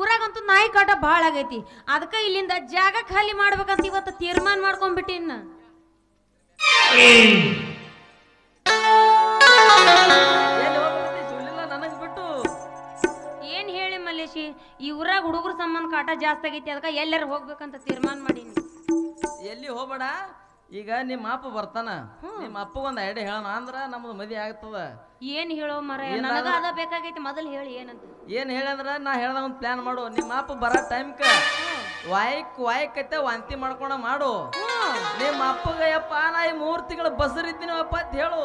ಊರಾಗಂತೂ ನಾಯಿ ಕಾಟ ಭಾಳ ಆಗೈತಿ. ಅದಕ್ಕೆ ಇಲ್ಲಿಂದ ಜಾಗ ಖಾಲಿ ಮಾಡ್ಬೇಕಂತ ಇವತ್ತು ತೀರ್ಮಾನ ಮಾಡ್ಕೊಂಡ್ಬಿಟ್ಟಿನ ಏನ್ ಹೇಳಿ ಮಲ್ಲೇಶಿ ಈ ಊರಾಗ ಹುಡುಗರು ಸಂಬಂಧ ಕಾಟ ಜಾಸ್ತಿ ಆಗೈತಿ ಅದಕ್ಕೆ ಎಲ್ಲರೂ ಹೋಗ್ಬೇಕಂತ ತೀರ್ಮಾನ ಮಾಡೀನಿ. ಎಲ್ಲಿ ಹೋಗ್ಬೇಡ? ಈಗ ನಿಮ್ಮ ಅಪ್ಪ ಬರ್ತಾನ. ನಿಮ್ಮ ಅಪ್ಪಗೊಂದು ಒಂದ್ ಐಡಿಯಾ ಹೇಳೋಣ. ಅಂದ್ರ ನಮ್ದು ಮದಿ ಆಗ್ತದ. ಏನ್ ಹೇಳೋ ಮರ ನನಗ ಅದ ಬೇಕಾಗೈತಿ ಮೊದಲು ಹೇಳಿ ಏನಂತ. ಏನ್ ಹೇಳಂದ್ರ ನಾ ಹೇಳ್ದ ಒಂದ್ ಪ್ಲಾನ್ ಮಾಡು. ನಿಮ್ಮ ಅಪ್ಪ ಬರೋ ಟೈಮ್ಕ ವಾಯಕ್ ವಾಯಕ್ ಐತೆ ವಾಂತಿ ಮಾಡ್ಕೊಂಡ ಮಾಡು. ನಿಮ್ಮ ಅಪ್ಪಗ ಯಪ್ಪ ನಾ ಈ ಮೂರ್ ತಿಂಗಳು ಬಸರಿದ್ದೀನಪ್ಪ ಅಂತ ಹೇಳು.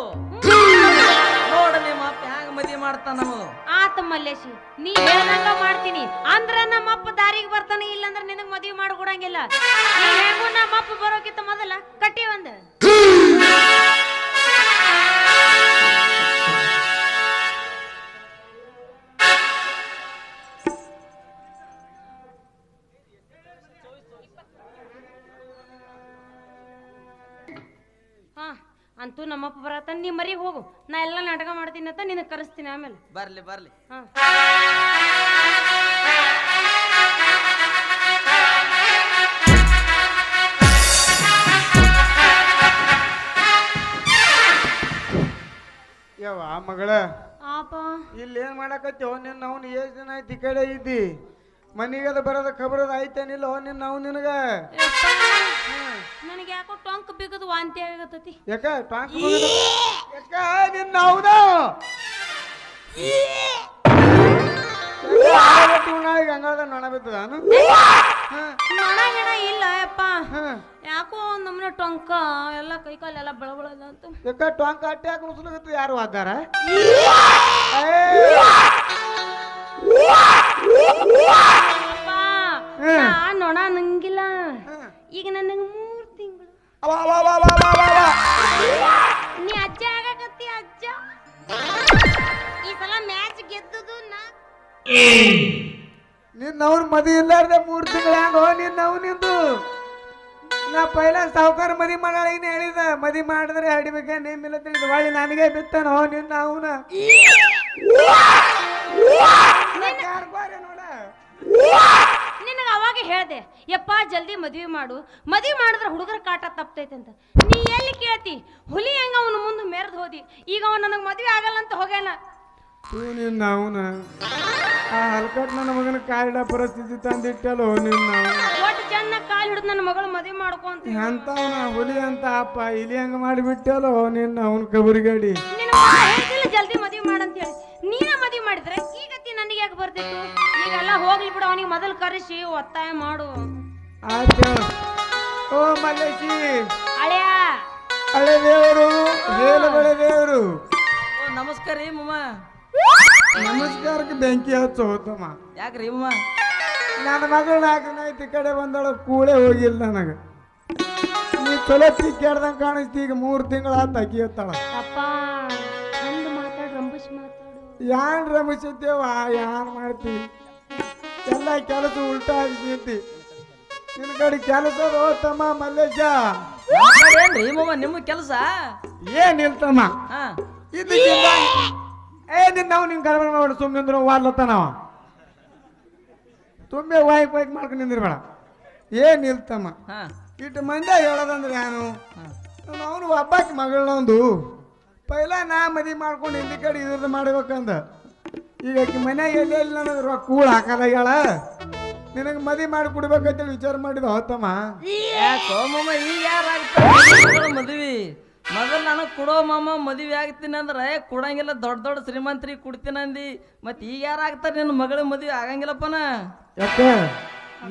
ನೋಡ ನಿಮ್ಮ ಅಪ್ಪ ಹ್ಯಾಂಗ ಮದಿ ಮಾಡ್ತಾನ ಆತ ಮಲ್ಲೇಶಿ ನೀ ಹೇಳ್ದಂಗ ಮಾಡ್ತೀನಿ? ಅಂದ್ರ ನಮ್ಮ ನೀ ಹೆಂಗು ನಮ್ಮ ಅಪ್ಪ ಬರೋಕಿತ್ತ ಮೊದಲ ಕಟ್ಟಿ ಒಂದ ಹಾ ಅಂತೂ ನಮ್ಮಪ್ಪ ಬರತ್ತ ನೀ ಮರಿ ಹೋಗು. ನಾ ಎಲ್ಲ ನಾಟಕ ಮಾಡ್ತೀನಿ ಅಂತ ನಿನಗೆ ಕರೆಸ್ತೀನಿ ಆಮೇಲೆ. ಬರ್ಲಿ ಬರ್ಲಿ. ಹಾ. ಯವ್ವ ಮಗಳ. ಆಪ. ಇಲ್ಲಿ ಏನ್ ಮಾಡಕತ್ತಿ ನಿನ್ನ ಅವ್ನು ಏಜ್ ದಿನ ಆಯ್ತು ಈ ಕಡೆ ಇದ್ದಿ. ಮನಿಗದ ಬರೋದ ಖಬರದ ಆಯ್ತೇನಿಲ್ಲ ನಿನ್ನ ಅವ್ನು ನಿನಗ. ನನಗೆ ಯಾಕೋ ಟೊಂಕ್ ಬಿಗದು ವಾಂತಿ ಆಗತತಿ. ಯಾಕ? ಟಾಂಕ್ ಮುಗಿದು- ಯಾಕ? ನಿನ್ನ ಹೌದು ಹಂಗಾದ ನೊಣ ಬಿದ್ದದಾನು ನೊಣ ಗಿಣ ಇಲ್ಲ ಯಪ್ಪ. ಹಾ. ಯಾಕೋ ನಮ್ಮನೆ ಟೊಂಕ ಎಲ್ಲ ಕೈ ಕಾಲೆಲ್ಲ ಬೆಳಬಳದ ಅಂತ. ಯಾಕ ಟೊಂಕ ಅಟ್ಟೆ ಹಾಕಿ ಮುಸುಲಗತ್ತು ಯಾರು ಆದಾರ ನೊಣ ನಂಗಿಲ್ಲ. ಈಗ ನನಗೆ ಮೂರ್ ತಿಂಗಳು. ನೀ ಅಜ್ಜ ಆಗಕತ್ತಿ ಅಜ್ಜ? ಈ ಸಲ ಮ್ಯಾಚ್ ಗೆದ್ದದು ನಾ ನಿನ್ನ ಅವ್ರ ಮದಿ ಇಲ್ಲಾರ್ದೆ ಮೂರ್ ತಿಂಗಳ ಹೋ ನಿನ್ನ ಅವ್ ನಿಂದು. ನಾ ಪೈಲ ಸಾವುಕಾರ ಮದಿ ಮಾಡಾಳ ಏನ್ ಹೇಳಿದ? ಮದಿ ಮಾಡಿದ್ರೆ ಹಡಿಬೇಕ ನೇಮಿಲ್ಲ ತಿಳಿದ ಬಾಳಿ ನನಗೆ ಬಿತ್ತಾನ, ಹೋ ನಿನ್ನ ಅವನ. ನಿನಗೆ ಅವಾಗ ಹೇಳ್ದೆ, ಯಪ್ಪ ಜಲ್ದಿ ಮದ್ವೆ ಮಾಡು. ಮದ್ವೆ ಮಾಡಿದ್ರೆ ಹುಡುಗರ ಕಾಟ ತಪ್ತೈತೆ ಅಂತ. ನೀ ಎಲ್ಲಿ ಕೇಳ್ತಿ? ಹುಲಿ ಹೆಂಗ ಅವನು ಮುಂದೆ ಮೆರೆದು ಹೋದಿ? ಈಗ ಅವನು ನನಗೆ ಮದ್ವೆ ಆಗಲ್ಲ ಅಂತ ಹೋಗ್ಯಾನ ತೂ ನಿನ್ನ ಅವನ ಆ ಹಲ್ಕಟ್ ನನ್ನ ಮಗನ ಕಾಯಿಡ ಪರಿಸ್ಥಿತಿ ತಂದಿಟ್ಟಲ್ಲ ಹೋ ನಿನ್ನ ಅವ್ನ. ಒಟ್ಟು ಚೆನ್ನಾಗಿ ಕಾಲು ಹಿಡಿದು ನನ್ನ ಮಗಳು ಮದ್ವೆ ಮಾಡ್ಕೊಂತ ಎಂತವನ ಹುಲಿ ಅಂತ ಅಪ್ಪ ಇಲಿ ಹಂಗ ಮಾಡಿಬಿಟ್ಟಲ್ಲ ನಿನ್ನ ಅವನ ಕಬರಿಗಾಡಿ. ನಿನ್ನ ಹೇಳ್ತಿಲ್ಲ ಜಲ್ದಿ ಮದ್ವೆ ಮಾಡಂತ ಹೇಳಿ. ನೀನ ಮದುವೆ ಮಾಡಿದ್ರೆ ಈ ಗತಿ ನನಗೆ ಯಾಕೆ ಬರ್ತಿತ್ತು? ಈಗೆಲ್ಲ ಹೋಗ್ಲಿ ಬಿಡು ಅವನಿಗೆ ಮೊದಲು ಕರೆಸಿ ಒತ್ತಾಯ ಮಾಡು. ಆಯ್ತು. ಓ ಮಲ್ಲೇಶಿ. ಹಳೆಯ. ಹಳೆ ದೇವರು ಬೇಲಬಳೆ ದೇವರು. ಓ ನಮಸ್ಕಾರ ರೀ ಮಮ್ಮ. ನಮಸ್ಕಾರಕ್ಕೆ ಬೆಂಕಿ ಹಚ್ಚು ಹೋತಮ್ಮ ಯಾಕ್ರಿ ನನ್ನ ಮಗಳು ನಾಲ್ಕು ಐತಿ ಕಡೆ ಬಂದಳ ಕೂಳೆ ಹೋಗಿಲ್ಲ ನನಗೆ. ನೀ ಚಲೋ ತಿಕ್ಕಾಡ್ದಂಗೆ ಕಾಣಿಸ್ತಿ ಈಗ ಮೂರು ತಿಂಗಳ ತಗಿಯತ್ತಳ ಅಪ್ಪ ಒಂದು ಮಾತಾಡು ರಂಬುಷ್ ಮಾತಾಡು. ಯಾನ್ ರಮಿಸಿದ್ದೇವ ಯಾನ್ ಮಾಡ್ತಿ? ಎಲ್ಲ ಕೆಲಸ ಉಲ್ಟಾ ಆಗ್ತೈತಿ ನಿನ್ನ ಕಡೆ ಕೆಲಸ ಹೋತಮ್ಮ ಮಲ್ಲೇಶ? ಏನ್ರಿ ನಿಮ್ಮ ಕೆಲಸ? ಏನ್ ಇಲ್ತಮ್ಮ? ಇದು ಏ ನಿನ್ನ ನಾವು ನಿನ್ ಗಡಬಡ ಮಾಡಿ ಸುಮ್ಮನೆ ನಿಂದ್ರು ವಾರ್ಲತ್ತಾನವ ತುಂಬೆ ವಾಯ್ಕ್ ವಾಯ್ಕ್ ಮಾಡ್ಕೊಂಡು ನಿಂದಿರ್ಬೇಡ. ಏನ್ ಇಲ್ತಮ್ಮ ಹಾ. ಇಟ್ಟು ಮಂದಿ ಹೇಳೋದಂದ್ರೆ ನಾನು. ಅವನು ಒಬ್ಬಾಕಿ ಮಗಳನ್ನೊಂದು ಪೈಲ ನಾ ಮದಿ ಮಾಡ್ಕೊಂಡು ಇಲ್ಲಿ ಕಡೆ ಇದ್ರದ್ದು ಮಾಡ್ಬೇಕಂದ. ಈಗ ಆಕಿ ಮನ್ಯಾಗ ಎಲ್ಲಿ ಎಲ್ಲಿ ನನಗೆ ರೊಕ್ಕ ಕೂಳ್ ಹಾಕಲ್ಲ ಹೇಳ? ನಿನಗೆ ಮದಿ ಮಾಡಿ ಕೊಡ್ಬೇಕಂತೇಳಿ ವಿಚಾರ ಮಾಡಿದ ಹೋತಮ್ಮ ಯಾಕೋ ಮಮ್ಮ ಈಗ ಯಾರು ಮದ್ವಿ. ಮೊದಲು ನನಗೆ ಕೊಡೋ ಮಾಮ ಮದುವೆ ಆಗ್ತೀನಿ ಅಂದ್ರೆ ಕೊಡಂಗಿಲ್ಲ ದೊಡ್ಡ ದೊಡ್ಡ ಶ್ರೀಮಂತರಿಗೆ ಕೊಡ್ತೀನಿ ಅಂದಿ. ಮತ್ತೆ ಈಗ ಯಾರು ಆಗ್ತಾರೆ ನಿನ್ನ ಮಗಳ ಮದುವೆ ಆಗಂಗಿಲ್ಲಪ್ಪನ ಯಾಕ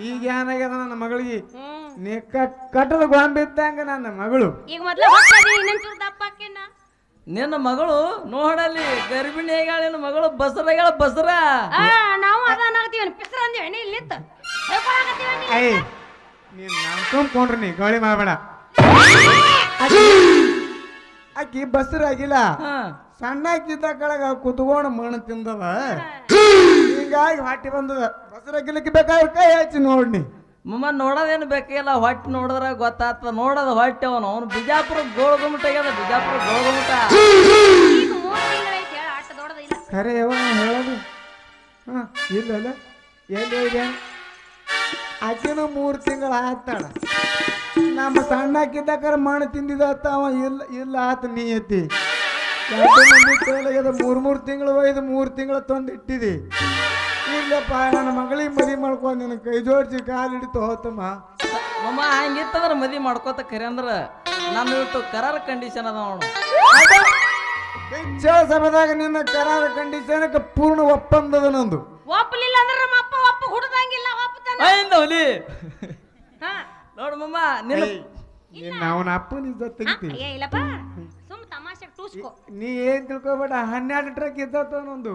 ಈಗ ಏನಾಗ್ಯದ ನನ್ನ ಮಗಳಿಗೆ? ನೆಕ್ಕ ನೀ ಕಟ್ಟದ ಗೊಂಬಿದ್ದಂಗ ನನ್ನ ಮಗಳು. ಈಗ ಮೊದ್ಲ ದಪ್ಪ ನಿನ್ನ ಮಗಳು ನೋಡಲಿ ಗರ್ಭಿಣಿ ಹೇಗಾಳ ನಿನ್ನ ಮಗಳು ಬಸರಗಳ ಬಸರ. ಆ ನಾವು ಅದ ಅನ್ನಕತ್ತೀವಿ ಪಿಸ್ರ ಅಂದಿವಿ ಎಣ್ಣೆ ಇಲ್ಲಿತ್ತ. ಐ ನೀನ್? ನಾನ್ ತುಂಬ್ಕೊಂಡ್ರಿ ನೀ ಗೋಳಿ ಮಾಡಬೇಡ. ಆಕಿ ಬಸ್ರಾಗಿಲ್ಲ ಸಣ್ಣ ಸಣ್ಣಕ್ಕಿದ್ದ ಕೆಳಗ ಕುತ್ಕೊಂಡು ಮಣ್ಣು ತಿಂದದ. ಹೀಗಾಗಿ ಹೊಟ್ಟಿ ಬಂದದ. ಬಸ್ರಾಗಿಲ್ಲಕ್ಕೆ ಬೇಕಾದ್ರೆ ಕೈ ಹಚ್ಚಿ ನೋಡ್ನಿ. ಮಮ್ಮ ನೋಡೋದೇನು ಬೇಕಿಲ್ಲ. ಹೊಟ್ಟೆ ನೋಡಿದ್ರ ಗೊತ್ತಾಗ್ತದ. ನೋಡೋದು ಹೊಟ್ಟೆ ಅವನು. ಅವನು ಬಿಜಾಪುರ ಗೋಳಗುಮಟ ಆಗ್ಯದ. ಬಿಜಾಪುರ ಗೋಳಗುಮಟ ಖರೆ ಯಾವ ಹೇಳೋದು. ಹಾ ಇಲ್ಲ ಇಲ್ಲ. ಎಲ್ಲಿ ಇದೆ ಆಕಿನೂ ಮೂರು ತಿಂಗಳು ಆತಾಳ ನಮ್ಮ ಸಣ್ಣಕ್ಕಿದ್ದಕ್ಕಾರ ಮಣ್ಣು ತಿಂದಿದ ಅವ ಇಲ್ಲ ಇಲ್ಲ ಆತ ನೀ ಮೂರ್ ಎರಡು ಮಂದಿ ತೋಲಾಗ್ಯದ ಮೂರು ಮೂರು ತಿಂಗಳು ಒಯ್ದು ಮೂರು ತಿಂಗಳ ತಂದು ಇಟ್ಟಿದಿ. ಇಲ್ಲಪ್ಪ ನನ್ನ ಮಗಳಿಗೆ ಮದಿ ಮಾಡ್ಕೊಂಡು ನಿನ್ನ ಕೈ ಜೋಡಿಸಿ ಕಾಲು ಹಿಡಿತು ಹೋತಮ್ಮ. ಅಮ್ಮ ಹಂಗಿತ್ತಂದ್ರ ಮದಿ ಮಾಡ್ಕೋತ ಕರೆ ಅಂದ್ರ ನಮ್ಮ ಇವತ್ತು ಕರಾರ ಕಂಡೀಷನ್ ಅದ ನೋಡು. ಹೆಚ್ಚು ಸಮಯದಾಗ ನಿನ್ನ ಕರಾರ ಕಂಡೀಷನ್ಗೆ ಪೂರ್ಣ ಒಪ್ಪಂದದ ನಂದು. ಒಪ್ಪಲಿಲ್ಲ ಅಂದ್ರೆ ನಮ್ಮ ಅಪ್ಪ ಒಪ್ಪ ಹುಡುದಂಗಿಲ್ಲ ಒಪ್ಪ ಅಯ್ಯಿಂದ ಹುಲಿ. ಹಾ. ನೋಡು ಮಮ್ಮ ನಿನ್ನ ನಿನ್ನ ಅವನ ಅಪ್ಪನ ಇದ್ದ ತೆಗಿತಿ. ಏ ಇಲ್ಲಪ್ಪ. ಸುಮ್ ತಮಾಷೆ ಟೂಸ್ಕೋ. ನೀ ಏನ್ ತಿಳ್ಕೊಬೇಡ ಹನ್ನೆರಡು ಟ್ರಕ್ ಇದ್ದತ್ತ ಒಂದೊಂದು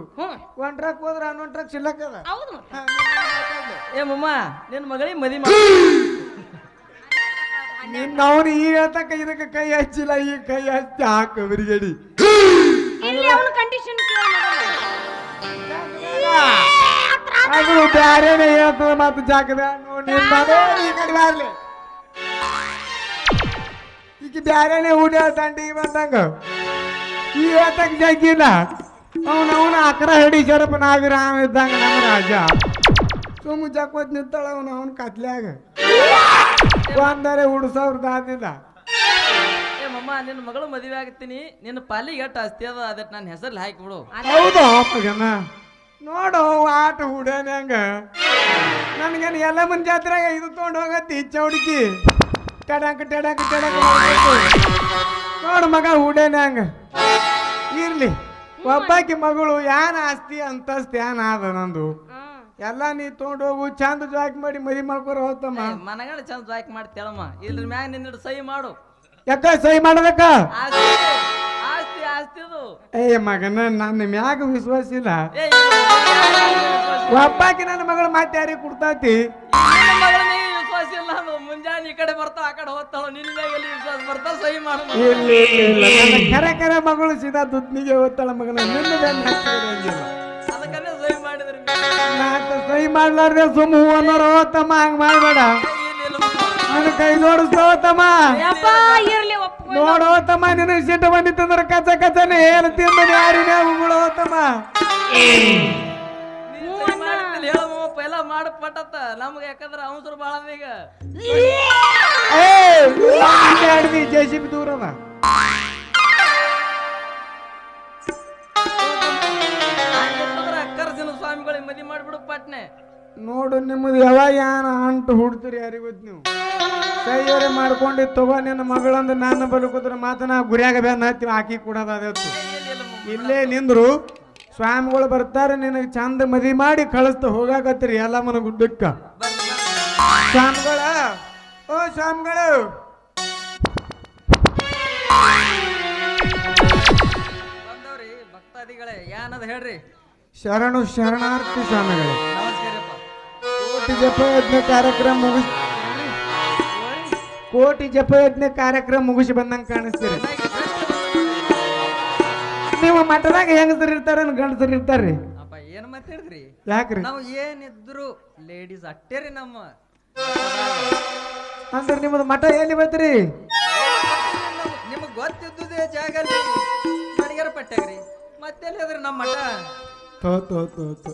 ಒಂದ್ ಟ್ರಕ್ ಹೋದ್ರ ಹನ್ನೊಂದು ಟ್ರಕ್ ಸಿಲ್ಲಕ್ಕದ ಹೌದು ಏ ಮಮ್ಮ ನಿನ್ ಮಗಳಿ ಮದಿ ಮಾಡ ನಿನ್ನ ಅವನು ಈ ಹೇಳ್ತಕ್ಕ ಇದಕ್ಕೆ ಕೈ ಹಚ್ಚಿಲ್ಲ ಈ ಕೈ ಹಚ್ಚಿ ಹಾಕ ಬಿರಿಗಡಿ ಇಲ್ಲಿ ಅವನ ಕಂಡೀಷನ್ ಅದು ಬ್ಯಾರೇನೆ ಹೇಳ್ತದ ಮತ್ತೆ ಜಾಗದ ನೋಡಿ ಈ ಕಡೆ ಬಾರ್ಲಿ. ಈಗ ಬ್ಯಾರೇನೆ ಊಟ ತಂಡಿ ಬಂದಂಗ. ಈ ಹೇಳ್ತಕ್ಕ ಜಗ್ಗಿಲ್ಲ. ಅವನ ಅವನ ಅಕ್ರ ಹಿಡಿ ಶರಪ ನಾವಿರಾಮ ಇದ್ದಂಗ ನಮ್ಮ ರಾಜ. ಸುಮ್ಮ ಜಕ್ಕೋತ್ ನಿಂತಾಳ ಅವನ ಅವನ ಕತ್ಲ್ಯಾಗ. ಒಂದರೆ ಉಡ್ಸವ್ರದ್ದು ಆದಿಲ್ಲ. ಏ ಮಮ್ಮ ನಿನ್ನ ಮಗಳು ಮದುವೆ ಆಗ್ತೀನಿ ನಿನ್ನ ಪಾಲಿಗೆ ಎಷ್ಟು ಆಸ್ತಿ ಅದ ಅದಕ್ಕೆ ನನ್ನ ಹೆಸರಲ್ಲಿ ಹಾಕಿಬಿಡು. ಹೌದು ಅಪ್ಪಗನ. ನೋಡು ಆಟ ಹುಡೇನೆ ಹಂಗ ನನಗೇನು ಎಲ್ಲ ಮುಂಜಾತ್ರೆ ಜಾತ್ರೆಗೆ ಇದು ತೊಗೊಂಡು ಹೋಗತ್ತಿ ಚೌಡಿಕಿ. ಟಡಾಕ ಟಡಾಕ ಟಡಾಕ. ನೋಡು ಮಗ ಉಡೇನಂಗ ಹಂಗ ಇರ್ಲಿ. ಒಬ್ಬಾಕಿ ಮಗಳು ಯಾನ ಆಸ್ತಿ ಅಂತಸ್ತಿ ಸ್ಥಾನ ಆದ ನಂದು. ಎಲ್ಲ ನೀ ತೊಗೊಂಡು ಹೋಗು ಚಂದ ಜಾಕ್ ಮಾಡಿ ಮದಿ ಮಾಡ್ಕೊರ ಹೋತಮ್ಮ. ಮನಗಂಡ ಚಂದ ಜಾಯ್ಕ್ ಮಾಡಿ ತೇಳಮ್ಮ. ಇದ್ರ ಮ್ಯಾಗ ನಿನ್ನ ಸಹಿ ಮಾಡು. ಯಾಕ ಸಹಿ ಮಾಡಬೇಕ ಆಸ್ತಿ ಆಸ್ತಿ ಆಸ್ತಿದು. ಏ ಮಗನ ನನ್ನ ಮ್ಯಾಗ ವಿಶ್ವಾಸ ಇಲ್ಲ. ಒಬ್ಬಾಕಿ ನನ್ನ ಮಗಳು ಕೊಡ್ತಾತಿ? ಕೊಡ್ತೈತಿ ಈ ಕಡೆ ಬರ್ತಾ ಆ ಕಡೆ ಹೋಗ್ತಾಳು ನಿನ್ನ ಮ್ಯಾಗ ಎಲ್ಲಿ ವಿಶ್ವಾಸ ಬರ್ತಾ? ಸಹಿ ಮಾಡು ಇಲ್ಲ ಇಲ್ಲ. ನನ್ನ ಕರೆ ಕರೆ ಮಗಳು ಸೀದಾ ದುದ್ನಿಗೆ ಹೋಗ್ತಾಳ ಮಗನ. ನಿನ್ನ ಅದಕ್ಕನೇ ಸಹಿ ಮಾಡಿದ್ರಿ ನಾಲ್ಕು ಸಹಿ ಮಾಡ್ಲಾರ್ದೆ ಸುಮ್ಮ ಹೂ ಅನ್ನೋರು ತಮ್ಮ ಹಂಗ ಮಾಡ್ಬೇಡ. ನನ್ನ ಕೈ ನೋಡಿಸ್ತಮ್ಮ ಯಪ್ಪ ಇರ್ಲಿ ಒಪ್ಕೊ ನೋಡು ತಮ್ಮ ನಿನಗೆ ಸಿಟ್ಟು ಬಂದಿತ್ತಂದ್ರೆ ಕಚ ಕಚನೆ ಹೇಳ್ತೀನಿ ತಿಂದ ಯಾರಿನ ಹೇಳಮ್ಮ ಪೈಲ ಮಾಡ ಪಟ್ಟತ್ತ ನಮ್ಗೆ ಯಾಕಂದ್ರ ಅವಸರ ಬಾಳ ಈಗ. ಜೆ ಸಿ ಬಿ ದೂರ ಅದ ಕರ್ಜುನ ಸ್ವಾಮಿಗಳಿಗೆ ಮದಿ ಮಾಡ್ಬಿಡು ಪಟ್ನೆ. ನೋಡು ನಿಮ್ಮದು ಯಾವಾಗ ಯಾನ ಅಂಟು ಹುಡ್ತೀರಿ ಯಾರಿಗೂ ಗೊತ್ತು ನೀವು? ಸೈಯರೆ ಮಾಡ್ಕೊಂಡು ತಗೋ ನಿನ್ನ ಮಗಳಂದು ನಾನು ಬದುಕಿದ್ರೆ ಮಾತ್ರ ನಾ ಗುರಿಯಾಗ ಬೇನ ಹಾಕಿ ಕೂಡ ಅದೇ ಇಲ್ಲೇ ನಿಂದ್ರು ಸ್ವಾಮಿಗಳು ಬರ್ತಾರೆ ನಿನಗೆ ಚಂದ ಮದಿ ಮಾಡಿ ಕಳಿಸ್ತ ಹೋಗಾಕತ್ತೀರಿ ಎಲ್ಲ ಮನ ಗುಡ್ಡಕ್ಕ. ಸ್ವಾಮಿಗಳ ಓ ಸ್ವಾಮಿಗಳು. ಭಕ್ತಾದಿಗಳೇ ಏನದ ಹೇಳ್ರಿ? ಶರಣು ಶರಣಾರ್ಥಿ ಸ್ವಾಮಿಗಳೇ. ಕೋಟಿ ಜಪಯಜ್ಞ ಕಾರ್ಯಕ್ರಮ ಮುಗಿಸ್ ಕೋಟಿ ಜಪಯಜ್ಞ ಕಾರ್ಯಕ್ರಮ ಮುಗಿಸಿ ಬಂದಂಗೆ ಕಾಣಿಸ್ತೀರಿ. ನೀವು ಮಠದಾಗ ಹೆಂಗಸರು ಇರ್ತಾರ ಗಂಡಸರು ಇರ್ತಾರ್ರಿ? ಅಪ್ಪ ಏನ್ ಮಾತಾಡಿದ್ರಿ? ಯಾಕ್ರಿ? ನಾವು ಏನಿದ್ರು ಲೇಡೀಸ್ ಅಟ್ಟೇರಿ ನಮ್ಮ. ಅಂದ್ರೆ ನಿಮ್ಮದು ಮಠ ಎಲ್ಲಿ ಬೈತ್ರಿ ನಿಮಗ್ ಗೊತ್ತಿದ್ದುದೇ ಜಾಗ ಮಡಿಗೆರ ಪಟ್ಟಾಗ್ರಿ. ಮತ್ತೆಲ್ಲಿ ಅದ್ರಿ ನಮ್ಮ ಮಠ? ತೋ ತೋ ತೋ ತೋ.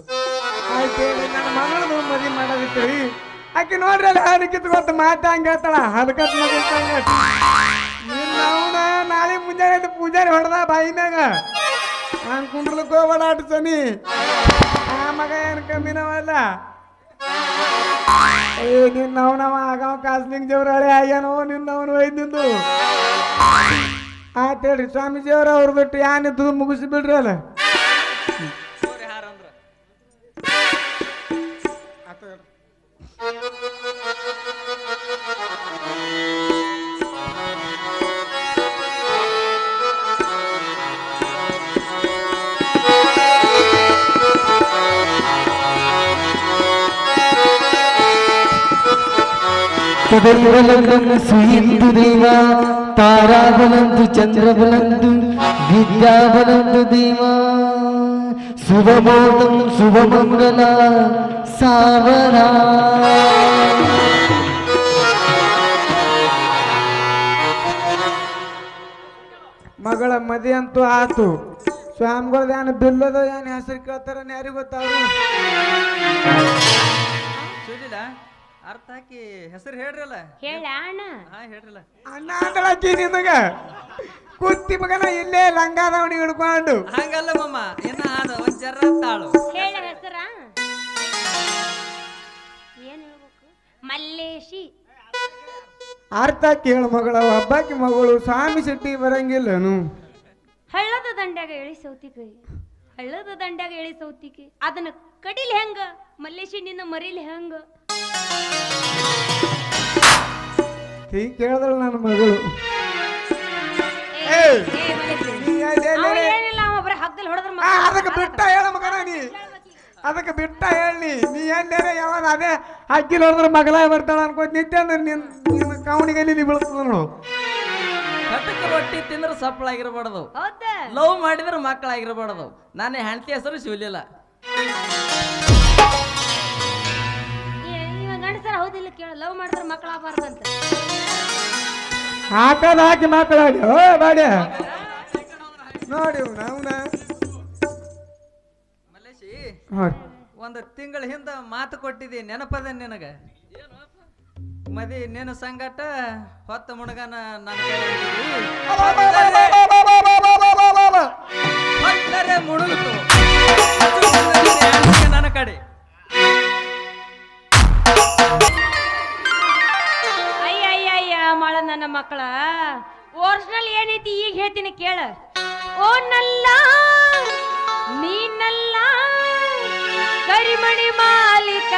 ಆಯ್ತು ಹೇಳಿ ನನ್ನ ಮಗಳದು ಮದುವೆ ಮಾಡೋದಿತ್ರಿ ಆಕೆ ನೋಡ್ರಿ ಅಲ್ಲಿ ಹಾಲು ಕಿತ್ಕೊತ ಮಾತ ಹಂಗ ಹೇಳ್ತಾಳ. ನಿನ್ನ ಅವನ ನಾಳೆ ಮುಂಜಾನೆ ಪೂಜಾರಿ ಹೊಡೆದ ಬಾಯಿ ಮ್ಯಾಗ ನಾನು ಕುಂಡ್ರಲಕ್ಕೆ ಹೋಗ್ಬೇಡ ಸನಿ ಆ ಮಗ ಏನು ಕಮ್ಮಿನವಲ್ಲ ಏ ನಿನ್ನವನವ ಆಗವ ಕಾಸ್ಲಿಂಗ್ ದೇವ್ರ ಹಳೆ ಆಗ್ಯಾನೋ, ನಿನ್ನ ಅವನು ಒಯ್ದು ನಿಂದು ಆಯ್ತು ಹೇಳ್ರಿ, ಸ್ವಾಮೀಜಿಯವ್ರ ಅವ್ರ ಬಿಟ್ಟು ಯಾನಿದ್ದು ಮುಗಿಸಿ ಬಿಡ್ರಿ ಿದೈವಲಂದು ಸುಹಿಂದು ದೇವ ತಾರಾಬಲಂದು ಚಂದ್ರಬಲಂದು ವಿದ್ಯಾಬಲಂದು ದೇವ. ಶುಭಮೋದಂ ಶುಭಮಂಗಲ ಸಾವರ. ಮಗಳ ಮದಿ ಅಂತೂ ಆತು. ಸ್ವಾಮಿಗಳ್ದು ಏನು ಬಿಲ್ಲದ ಏನು ಹೆಸರು ಕೇಳ್ತಾರ ಯಾರಿಗೆ ಗೊತ್ತಾಗ ಅರ್ಥ ಹಾಕಿ ಹೆಸರು ಹೇಳ್ರಲ್ಲ. ಹೇಳ ಅಣ್ಣ. ಹಾ ಹೇಳ್ರಲ್ಲ. ಅಣ್ಣ ಅಂದಳಕ್ಕಿ ನಿನಗ? ಕುತ್ತಿ ಮಗನ ಇಲ್ಲೇ ಲಂಗಾದವಣಿ ಹಿಡ್ಕೊಂಡು. ಹಂಗಲ್ಲ ಮಮ್ಮ ಇನ್ನ ಅದ ಒಂದ್ ಜರ ತಾಳು. ಹೇಳ ಹೆಸರ. ಏನ್ ಹೇಳ್ಬೇಕು? ಮಲ್ಲೇಶಿ. ಅರ್ಥ ಕೇಳ ಮಗಳ ಹಬ್ಬಕ್ಕೆ ಮಗಳು ಸ್ವಾಮಿ ಶೆಟ್ಟಿ ಬರಂಗಿಲ್ಲನು. ಹಳ್ಳದ ದಂಡ್ಯಾಗ ಎಳಿ ಸೌತಿಕೈ. ಹಳ್ಳದ ದಂಡ್ಯಾಗ ಎಳಿ ಸೌತಿಕೈ. ಅದನ್ನ ಕಡಿಲಿ ಹೆಂಗ? ಮಲ್ಲೇಶಿ ನಿನ್ನ ಮರಿಲಿ ಹೆಂಗ? ಹೀಗೆ ಕೇಳಿದಳು ನನ್ನ ಮಗಳು. ಏನಿಲ್ಲ ಅವ ಬರೀ ಹಗ್ಗದಲ್ಲಿ ಹೊಡೆದ್ರ ಆ, ಅದಕ್ಕೆ ಬಿಟ್ಟ ಹೇಳ ಮಗನ ನೀ. ಅದಕ್ಕೆ ಬಿಟ್ಟ ಹೇಳಿ. ನೀ ಎಲ್ಲೇನೆ ಯಾವಾಗ ಅದೇ ಅಕ್ಕಿ ನೋಡಿದ್ರೆ ಮಗಳ ಬರ್ತಾಳ ಅನ್ಕೋತ ನಿತ್ಯ ಅಂದ್ರೆ ನಿನ್ ನಿನ್ನ ಕವಣಿಗೆಲ್ಲಿ ನೀ ಬೀಳ್ತದ ನೋಡು. ಕಟಕ ರೊಟ್ಟಿ ತಿಂದ್ರೆ ಸಪ್ಪಳಾಗಿರ್ಬಾರ್ದು ಹೌದ? ಲವ್ ಮಾಡಿದ್ರೆ ಮಕ್ಕಳಾಗಿರ್ಬಾರ್ದು. ನನ್ನ ಹೆಂಡತಿ ಹೆಸರು ಶಿವಲಿಲ್ಲ ಹೌದಿಲ್ಲ ಕೇಳ ಲವ್ ಮಾಡಿದ್ರೆ ಮಕ್ಕಳ ಆಗ್ಬಾರ್ದಂತ. ಹಾಕದ ಹಾಕಿ ಮಾತಾಡಿ ಹೋ ಬಾಡ್ಯ. ನೋಡಿ ಅವನ. ಮಲೇಶಿ ಒಂದು ತಿಂಗಳ ಹಿಂದ ಮಾತು ಕೊಟ್ಟಿದ್ದಿ ನೆನಪದ ನಿನಗ? ಮದಿ ನಿನ್ನ ಸಂಗಟ ಹೊತ್ತ ಮುಣಗನ ನನ್ನ ಹೊತ್ತರೆ ಮುಳುಗಿತು ನನ್ನ ಕಡೆ. ಮಕ್ಕಳ. ಒರಿಜಿನಲ್ ಏನೈತಿ ಈಗ ಹೇಳ್ತೀನಿ ಕೇಳ. ಓ ನಲ್ಲ ನೀನಲ್ಲ ಕರಿಮಣಿ ಮಾಲೀಕ